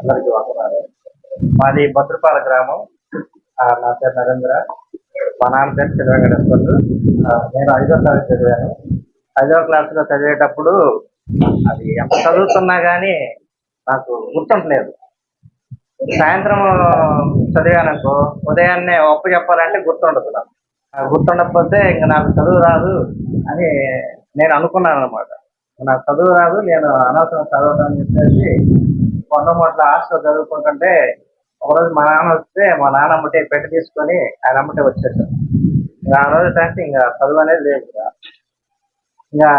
అందరికీ వందనాలు. మాది భద్రపాల గ్రామం. ఆ, నా పేరు నరేంద్ర. మా నాన్న పేరు చిరవెంకటేశ్వర్లు నేను ఐదో క్లాస్ చదివాను. ఐదో క్లాసులో చదివేటప్పుడు అది ఎంత చదువుతున్నా కానీ నాకు గుర్తుంటలేదు సాయంత్రం చదివాననుకో ఉదయాన్నే ఒప్పు చెప్పాలంటే గుర్తుండదు నాకు. ఆ గుర్తుండకపోతే ఇంక నాకు చదువు రాదు అని నేను అనుకున్నాను అనమాట నాకు చదువు రాదు నేను అనవసరం చదవడం చెప్పేసి కొండమూట్ల హాస్టల్ చదువుకుంటుంటే ఒకరోజు మా నాన్న వస్తే మా నాన్న అమ్మటే పెట్టి తీసుకొని ఆయన అమ్మటే వచ్చేసాం ఇంకా ఆ రోజు అంటే ఇంకా చదువు అనేది లేదు ఇక. ఇంకా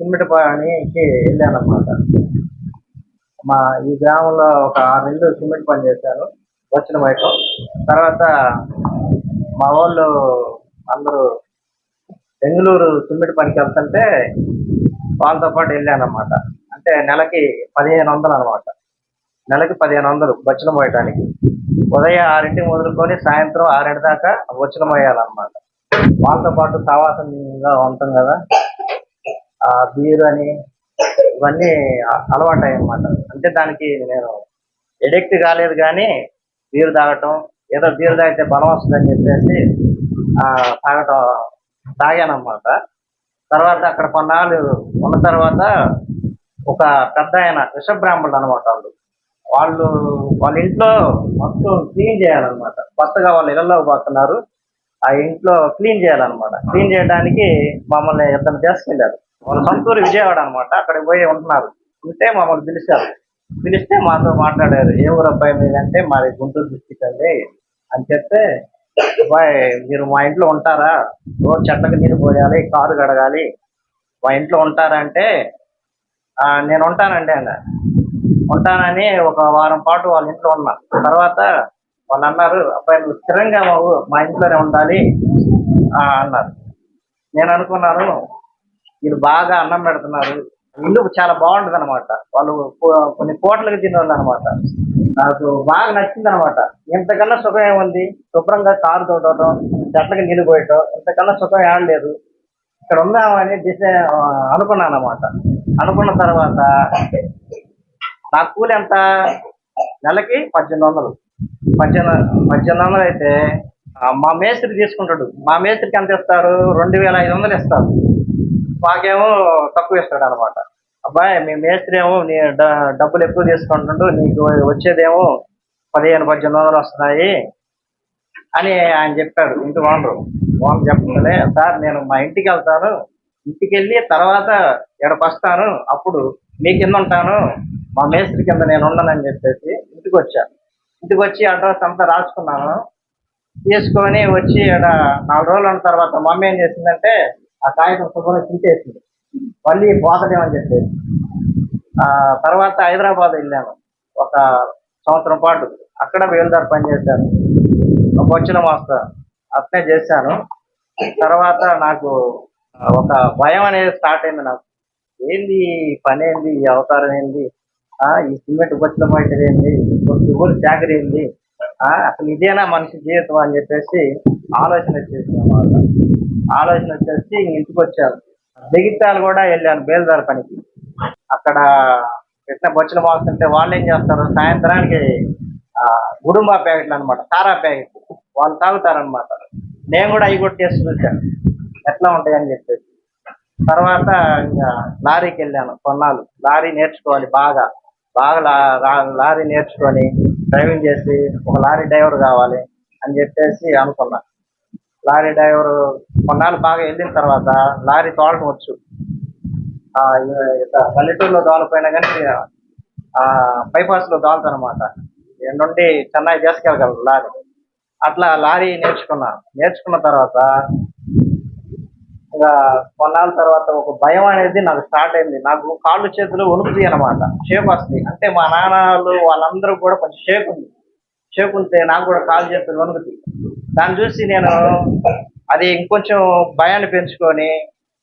సిమ్మిటిపానికి వెళ్ళాను అనమాట మా ఈ గ్రామంలో ఒక ఆరు నెలలు సిమెంట్ పని చేశాను వచ్చిన బయట. తర్వాత మా వాళ్ళు అందరూ బెంగళూరు సిమెంట్ పనికి వెళ్తుంటే వాళ్ళతో పాటు వెళ్ళానమాట అంటే నెలకి పదిహేను వందలు అనమాట నెలకి పదిహేను వందలు వచ్చిన పోయటానికి ఉదయం ఆరింటికి మొదలుకొని సాయంత్రం ఆరింటి దాకా వచ్చిన పోయాలన్నమాట వాళ్ళతో పాటు సావాసంగా ఉంటాం కదా. ఆ బీర్ అని ఇవన్నీ అలవాటు అన్నమాట అంటే దానికి నేను ఎడిక్ట్ కాలేదు కానీ బీరు తాగటం ఏదో బీరు తాగితే బలం వస్తుందని చెప్పేసి తాగటం తాగానమాట తర్వాత అక్కడ కొన్నాళ్ళు ఉన్న తర్వాత ఒక పెద్ద ఆయన విషబ్రాహ్మణుడు అనమాట వాళ్ళు వాళ్ళు వాళ్ళ ఇంట్లో మొత్తం క్లీన్ చేయాలన్నమాట. కొత్తగా వాళ్ళు ఇళ్ళలో పోతున్నారు. ఆ ఇంట్లో క్లీన్ చేయాలన్నమాట. క్లీన్ చేయడానికి మమ్మల్ని ఇద్దరు తీసుకెళ్ళారు. వాళ్ళ సొంతూరు విజయవాడ అనమాట. అక్కడికి పోయి ఉంటున్నారు. ఉంటే మమ్మల్ని పిలిచారు. పిలిస్తే మాతో మాట్లాడారు. ఏ ఊరు అబ్బాయి మీద అంటే మాది గుంటూరు డిస్టిక్ అండి అని చెప్తే అబ్బాయి మీరు మా ఇంట్లో ఉంటారా? రోజు చెట్లకు నీరు పోయాలి కారు కడగాలి. మా ఇంట్లో ఉంటారా అంటే "ఆ, నేను ఉంటానండి అన్న ఉంటానని ఒక వారం పాటు వాళ్ళ ఇంట్లో ఉన్నా. తర్వాత వాళ్ళు అన్నారు అబ్బాయి నువ్వు స్థిరంగా మా మా ఇంట్లోనే ఉండాలి. ఆ, అన్నారు. నేను అనుకున్నాను వీళ్ళు బాగా అన్నం పెడుతున్నారు. ఇల్లు చాలా బాగుంటుంది అనమాట వాళ్ళు కో- కొన్ని కోట్లకు తినేవాళ్ళు అనమాట నాకు బాగా నచ్చింది అనమాట ఇంతకన్నా సుఖం ఏముంది? శుభ్రంగా కారు తోడటం చెట్లకి నీళ్ళు పోయటం ఇంతకన్నా సుఖం ఏడలేదు ఇక్కడ ఉందామని దిశ అనుకున్నాను అనమాట అనుకున్న తర్వాత నా కూలి ఎంత? నెలకి పద్దెనిమిది వందలు. పద్దెనిమిది పద్దెనిమిది వందలు అయితే మా మేస్త్రి తీసుకుంటాడు. మా మేస్త్రికి ఎంత ఇస్తారు? రెండు వేల ఐదు వందలు ఇస్తారు. మాకేమో తక్కువ ఇస్తాడు అనమాట అబ్బాయి మీ మేస్త్రి ఏమో నీ డ- డబ్బులు ఎక్కువ తీసుకుంటుండు నీకు వచ్చేదేమో పదిహేను పద్దెనిమిది వందలు వస్తున్నాయి అని ఆయన చెప్పాడు. ఇంటి ఓనరు. ఓనర్ చెప్పలే సార్ నేను మా ఇంటికి వెళ్తాను. ఇంటికి వెళ్ళి తర్వాత ఇక్కడికి వస్తాను. అప్పుడు మీ కింద ఉంటాను. మా మేస్త్రి కింద నేను ఉండనని చెప్పేసి ఇంటికి వచ్చాను ఇంటికి వచ్చి అడ్రస్ అంతా రాసుకున్నాను. తీసుకొని వచ్చి ఇక్కడ నాలుగు రోజులు ఉన్న తర్వాత మమ్మీ ఏం చేసిందంటే ఆ కాగితం శుభ్రంగా చించేసింది మళ్ళీ పోతలేమని చెప్పేసి. తర్వాత హైదరాబాద్ వెళ్ళాను. ఒక సంవత్సరం పాటు. అక్కడ వేలుదారు పని చేశాను. ఒక వచ్చిన మాస్టర్ అట్నే చేశాను. తర్వాత నాకు ఒక భయం అనేది స్టార్ట్ అయింది నాకు. ఏంది పని ఏంది? ఈ అవతారం ఏంది? ఈ సిమెంట్ బొచ్చుల పాయింట్ ఏంది? ఊరు చాకరీ ఏంది? అసలు ఇదేనా మనిషి జీవితం అని చెప్పేసి ఆలోచన వచ్చేసింది అన్నమాట. ఆలోచన వచ్చేసి ఇంటికి వచ్చాను. జగిత్యాలు కూడా వెళ్ళాను బేల్దార్ పనికి. అక్కడ పెట్టిన బొచ్చుల మాస్తుంటే వాళ్ళు ఏం చేస్తారు? సాయంత్రానికి ఆ, ప్యాకెట్లు అనమాట తారా ప్యాకెట్ వాళ్ళు తాగుతారనమాట నేను కూడా అవి కూడా టేస్ట్ చూశాను. ఎట్లా ఉంటాయని చెప్పేసి. తర్వాత ఇంకా లారీకి వెళ్ళాను కొన్నాళ్ళు. లారీ నేర్చుకోవాలి బాగా. బాగా లారీ నేర్చుకొని డ్రైవింగ్ చేసి ఒక లారీ డ్రైవర్ కావాలి అని చెప్పేసి అనుకున్నాను లారీ డ్రైవర్ కొన్నాళ్ళు బాగా వెళ్ళిన తర్వాత లారీ తోలటం వచ్చు. ఇక పల్లెటూరులో తోలపోయినా కానీ బైపాస్లో బైపాస్ అనమాట నుండి చెన్నై తీసుకెళ్ళగలరు లారీ. అట్లా లారీ నేర్చుకున్నా. నేర్చుకున్న తర్వాత ఇంకా కొన్నాళ్ళ తర్వాత ఒక భయం అనేది నాకు స్టార్ట్ అయింది. నాకు కాళ్ళు చేతులు వణుకుతాయి అనమాట షేప్ వస్తుంది అంటే మా నాన్నలు వాళ్ళందరూ కూడా కొంచెం షేప్ ఉంది. చేకుంటే నాకు కూడా కాల్ చేతులు వణుకుతాయి. దాన్ని చూసి నేను అది ఇంకొంచెం భయాన్ని పెంచుకొని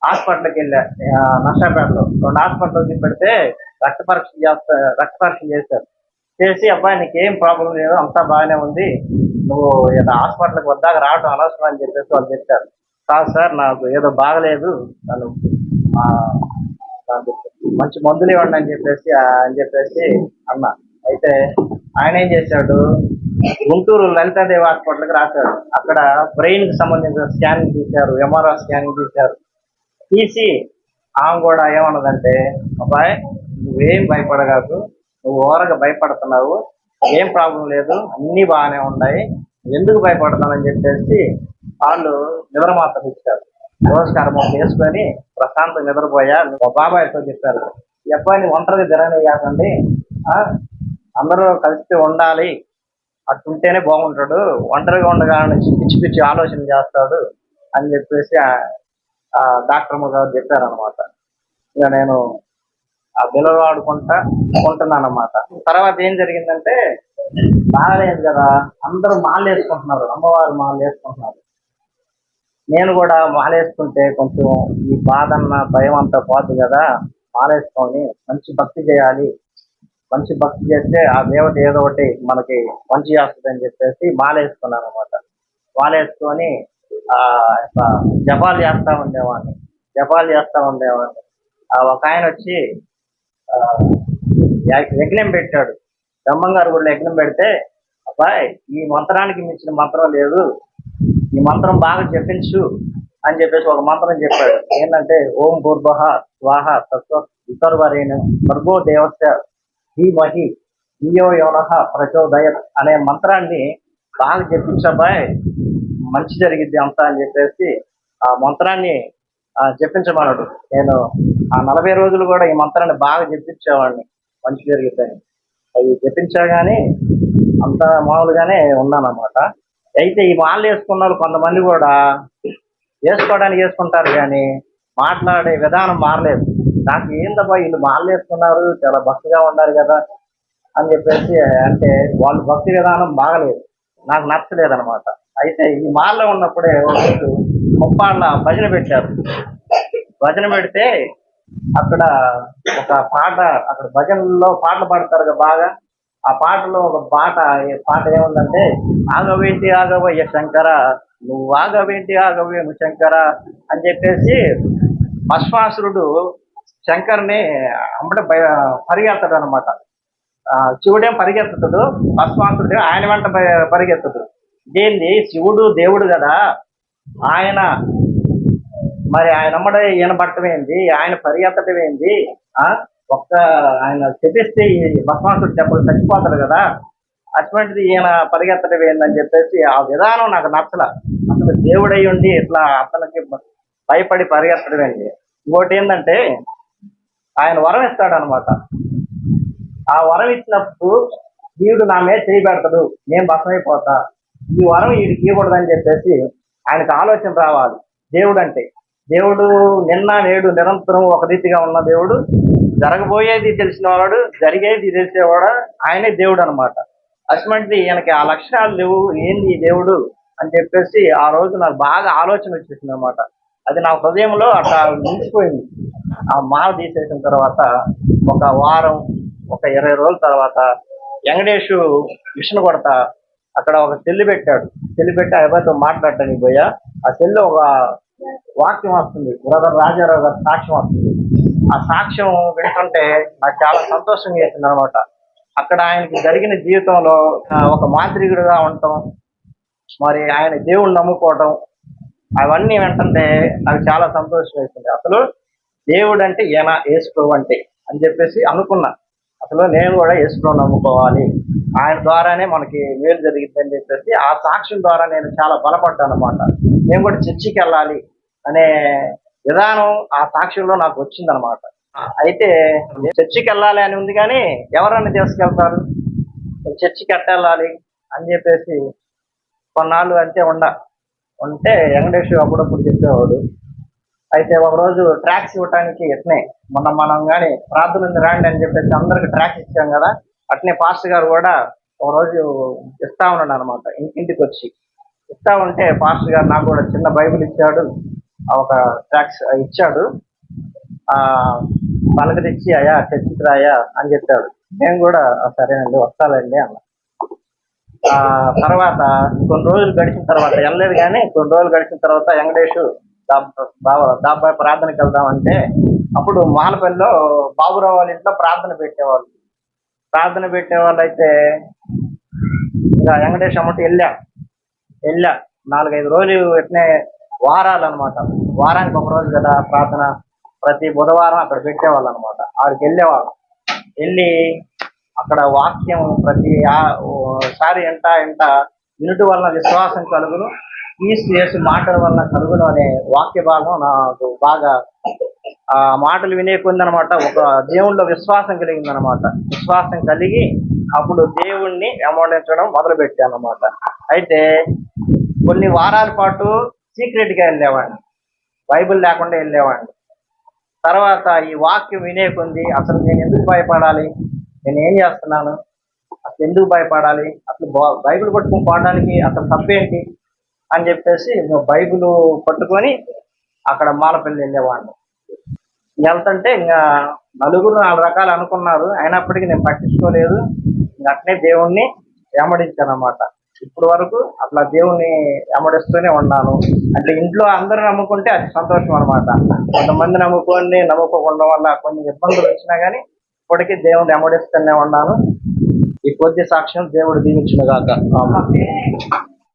హాస్పిటల్కి వెళ్ళా. ఆ, రెండు హాస్పిటల్ పెడితే రక్త పరీక్ష చేస్తా రక్త పరీక్ష చేశారు. చేసి అబ్బాయి నీకు ఏం ప్రాబ్లం లేదు అంతా బాగానే ఉంది. నువ్వు ఏదో హాస్పిటల్కి వద్దాక రావడం అనవసరం అని చెప్పేసి వాళ్ళు చెప్పారు. కాదు సార్ నాకు ఏదో బాగలేదు. నన్ను మంచి మందులు ఇవ్వండి అని చెప్పేసి అని చెప్పేసి అన్న. అయితే ఆయన ఏం చేశాడు? గుంటూరు లలితాదేవి హాస్పిటల్కి రాశారు. అక్కడ బ్రెయిన్కి సంబంధించిన స్కానింగ్ తీశారు ఎంఆర్ఆర్ స్కానింగ్ తీశారు. తీసి ఆమె కూడా ఏమన్నదంటే అబ్బాయి నువ్వేం భయపడగాదు నువ్వు ఓరగా భయపడుతున్నావు ఏం ప్రాబ్లం లేదు అన్నీ బాగానే ఉన్నాయి ఎందుకు భయపడతానని చెప్పేసి వాళ్ళు నిద్రమాత్రం ఇచ్చారు. నమస్కారం వేసుకొని ప్రశాంతం నిద్రపోయా మా బాబాయ్తో చెప్పారు. ఈ అబ్బాయిని ఒంటరిగా తిరగనియాకండి ఆ, అందరూ కలిసి ఉండాలి అట్టుంటేనే బాగుంటాడు. ఒంటరిగా ఉండగానే పిచ్చి పిచ్చి ఆలోచన చేస్తాడు అని చెప్పేసి ఆ- డాక్టర్ గారు చెప్పారనమాట ఇక నేను ఆ బిల్లలు ఆడుకుంటా ఉంటున్నాను అనమాట తర్వాత ఏం జరిగిందంటే బాగాలేదు కదా అందరూ మాలు వేసుకుంటున్నారు. అమ్మవారు మాలు వేసుకుంటున్నారు. నేను కూడా మాలేసుకుంటే కొంచెం ఈ బాధ అన్న భయం అంతా పోతుంది కదా మాలేసుకొని మంచి భక్తి చేయాలి. మంచి భక్తి చేస్తే ఆ దేవత ఏదో ఒకటి మనకి మంచి చేస్తుంది అని చెప్పేసి మాలేసుకున్నాను అనమాట మాలేసుకొని ఆ జపాలు చేస్తా ఉండేవాడిని. జపాలు చేస్తా ఉండేవాడిని. ఆ ఒక ఆయన వచ్చి యజ్ఞం పెట్టాడు. బ్రహ్మంగారు కూడా యజ్ఞం పెడితే అబ్బాయి ఈ మంత్రానికి మించిన మంత్రం లేదు. ఈ మంత్రం బాగా జపించు అని చెప్పేసి ఒక మంత్రం చెప్పాడు. ఏంటంటే ఓం భూర్భ స్వాహ తత్వ వితర్వరేణు భర్గో దేవస్య ధీమహి ధియో యోనః ప్రచోదయ అనే మంత్రాన్ని బాగా జపించబాయ్ మంచి జరిగిద్ది అంతా అని చెప్పేసి ఆ మంత్రాన్ని జపించమన్నాడు. నేను ఆ నలభై రోజులు కూడా ఈ మంత్రాన్ని బాగా జపించేవాడిని. మంచి జరిగిద్దని అవి జపించగానే కానీ అంత మామూలుగానే ఉన్నానన్నమాట. అయితే ఈ మాలలు వేసుకున్న వాళ్ళు కొంతమంది కూడా వేసుకోవడానికి వేసుకుంటారు కానీ మాట్లాడే విధానం మారలేదు. నాకు ఏందబ్బా వీళ్ళు మాలలు చాలా భక్తిగా ఉన్నారు కదా అని చెప్పేసి అంటే వాళ్ళు భక్తి విధానం బాగలేదు. నాకు నచ్చలేదు అనమాట అయితే ఈ మాల్లో ఉన్నప్పుడే ముప్పాళ్ళ భజన పెట్టారు. భజన పెడితే అక్కడ ఒక పాట అక్కడ భజనలో పాటలు పాడతారు కదా బాగా. ఆ పాటలో ఒక పాట పాట ఏముందంటే ఆగవేంటి ఆగవయ్య శంకర నువ్వు ఆగవేంటి ఆగవేము శంకర అని చెప్పేసి భస్మాసురుడు శంకర్ని అమ్మడే పరిగెత్తడు అనమాట శివుడేం పరిగెత్తుతాడు భస్మాసుడు ఆయన వెంట పరి- పరిగెత్తుతాడు దేంది శివుడు దేవుడు కదా. ఆయన మరి ఆయన అమ్మడే ఈయన పట్టడం ఏంది? ఆయన పరిగెత్తడం ఏంది? ఆ? ఒక్క ఆయన చెప్పిస్తే ఈ భస్మాసుడు చెప్పలు చచ్చిపోతాడు కదా. అటువంటిది ఈయన పరిగెత్తడం ఏందని చెప్పేసి ఆ విధానం నాకు నచ్చల. అసలు దేవుడై ఉండి ఇట్లా అతనికి భయపడి పరిగెత్తడం ఏంటి ఇంకోటి ఏంటంటే ఆయన వరం ఇస్తాడు అనమాట ఆ వరం ఇచ్చినప్పుడు వీడు నా మీద చేయబెడతాడు నేను బసమైపోతా ఈ వరం వీడికి ఇవ్వకూడదని చెప్పేసి ఆయనకు ఆలోచన రావాలి. దేవుడు అంటే దేవుడు నిన్న నేడు నిరంతరం ఒక రీతిగా ఉన్న దేవుడు జరగబోయేది తెలిసిన వాడు జరిగేది తెలిసేవాడు ఆయనే దేవుడు అనమాట అటువంటి ఈయనకి ఆ లక్షణాలు లేవు ఏంది ఈ దేవుడు అని చెప్పేసి ఆ రోజు నాకు బాగా ఆలోచన వచ్చేసింది అనమాట అది నా హృదయంలో అట్లా నిలిచిపోయింది. ఆ మాల తీసేసిన తర్వాత ఒక వారం ఒక ఇరవై రోజుల తర్వాత వెంకటేష్ మిషన్ కొడతా అక్కడ ఒక సెల్లు పెట్టాడు. సెల్లు పెట్టి ఆ అబ్బాయితో మాట్లాడటానికి పోయా. ఆ సెల్లు ఒక వాక్యం వస్తుంది. బ్రదర్ రాజారావు గారి సాక్ష్యం వస్తుంది. ఆ సాక్ష్యం వింటుంటే నాకు చాలా సంతోషంగా చేసింది అనమాట అక్కడ ఆయనకి జరిగిన జీవితంలో ఒక మాంత్రికుడిగా ఉండటం మరి ఆయన దేవుణ్ణి నమ్ముకోవటం అవన్నీ వింటుంటే నాకు చాలా సంతోషం వేసింది. అసలు దేవుడు అంటే ఈయన యేసుప్రభు అంటే అని చెప్పేసి అనుకున్నా. అసలు నేను కూడా యేసుప్రభు నమ్ముకోవాలి. ఆయన ద్వారానే మనకి మేలు జరిగిందని చెప్పేసి ఆ సాక్ష్యం ద్వారా నేను చాలా బలపడ్డాను అనమాట నేను కూడా చర్చికి వెళ్ళాలి అనే విధానం ఆ సాక్ష్యంలో నాకు వచ్చిందనమాట. అయితే చర్చికి వెళ్ళాలి అని ఉంది కానీ ఎవరన్నా తీసుకెళ్తారు? చర్చికి ఎట్ట వెళ్ళాలి అని చెప్పేసి కొన్నాళ్ళు అంతే ఉండ. ఉంటే వెంకటేష్ అప్పుడప్పుడు చెప్పేవాడు. అయితే ఒక రోజు ట్రాక్స్ ఇవ్వటానికి ఎట్నే మొన్న మనం కానీ ప్రార్థన రాండి అని చెప్పేసి అందరికి ట్రాక్స్ ఇచ్చాం కదా అట్నే పాస్టర్ గారు కూడా ఒక రోజు ఇస్తా ఉన్నాడు అనమాట ఇంటికి వచ్చి ఇస్తా ఉంటే పాస్టర్ గారు నాకు కూడా చిన్న బైబిల్ ఇచ్చాడు ఒక ట్రాక్స్ ఇచ్చాడు. పలకరిచ్చి పలకరించి అయ్యా చర్చికి రాయా అని చెప్పాడు. నేను కూడా సరేనండి వస్తాలండి అన్న. తర్వాత కొన్ని రోజులు గడిచిన తర్వాత వెళ్ళలేదు కానీ కొన్ని రోజులు గడిచిన తర్వాత వెంకటేష్ బాబా దాబాయ్ ప్రార్థనకి వెళ్దామంటే అప్పుడు మాలపల్లిలో బాబురావు వాళ్ళ ఇంట్లో ప్రార్థన పెట్టేవాళ్ళు. ప్రార్థన పెట్టే అయితే ఇంకా వెంకటేష్ అమ్మటి వెళ్ళా. వెళ్ళా. నాలుగైదు రోజులు పెట్టిన వారాలు అనమాట వారానికి ఒక రోజు కదా ప్రార్థన. ప్రతి బుధవారం అక్కడ పెట్టేవాళ్ళు అనమాట ఆడికి వెళ్ళేవాళ్ళు. వెళ్ళి అక్కడ వాక్యం ప్రతి ఒకసారి ఎంట ఎంట వినుటి వలన విశ్వాసం కలుగును ఈస్ట్ చేసి మాటల వలన కలుగును అనే వాక్య భాగం నాకు బాగా ఆ మాటలు వినే కొందనమాట ఒక దేవుళ్ళ విశ్వాసం కలిగింది అనమాట విశ్వాసం కలిగి అప్పుడు దేవుణ్ణి వెంబడించడం మొదలు పెట్టాను అనమాట అయితే కొన్ని వారాల పాటు సీక్రెట్గా వెళ్ళేవాడిని. బైబిల్ లేకుండా వెళ్ళేవాడిని. తర్వాత ఈ వాక్యం వినేకుంది. అసలు నేను ఎందుకు భయపడాలి? నేను ఏం చేస్తున్నాను? అసలు ఎందుకు భయపడాలి? అసలు బా- బైబిల్ పట్టుకుని పోవడానికి అసలు తప్పేంటి? అని చెప్పేసి నువ్వు బైబిల్ పట్టుకొని అక్కడ మాలపల్లి వెళ్ళేవాడిని. వెళ్తుంటే ఇంకా నలుగురు నాలుగు రకాలు అనుకున్నారు. అయినప్పటికీ నేను పట్టించుకోలేదు. ఇంక అట్నే దేవుణ్ణి వెంబడించాను అనమాట ఇప్పుడు వరకు అట్లా దేవుణ్ణి వెంబడిస్తూనే ఉన్నాను. అంటే ఇంట్లో అందరూ నమ్ముకుంటే అది సంతోషం అనమాట కొంతమంది నమ్ముకొని నమ్ముకోకుండా వల్ల కొన్ని ఇబ్బందులు వచ్చినా కానీ ఇప్పటికీ దేవుణ్ణి వెంబడిస్తూనే ఉన్నాను. ఈ కొద్ది సాక్ష్యం దేవుడు దీవించిన గాక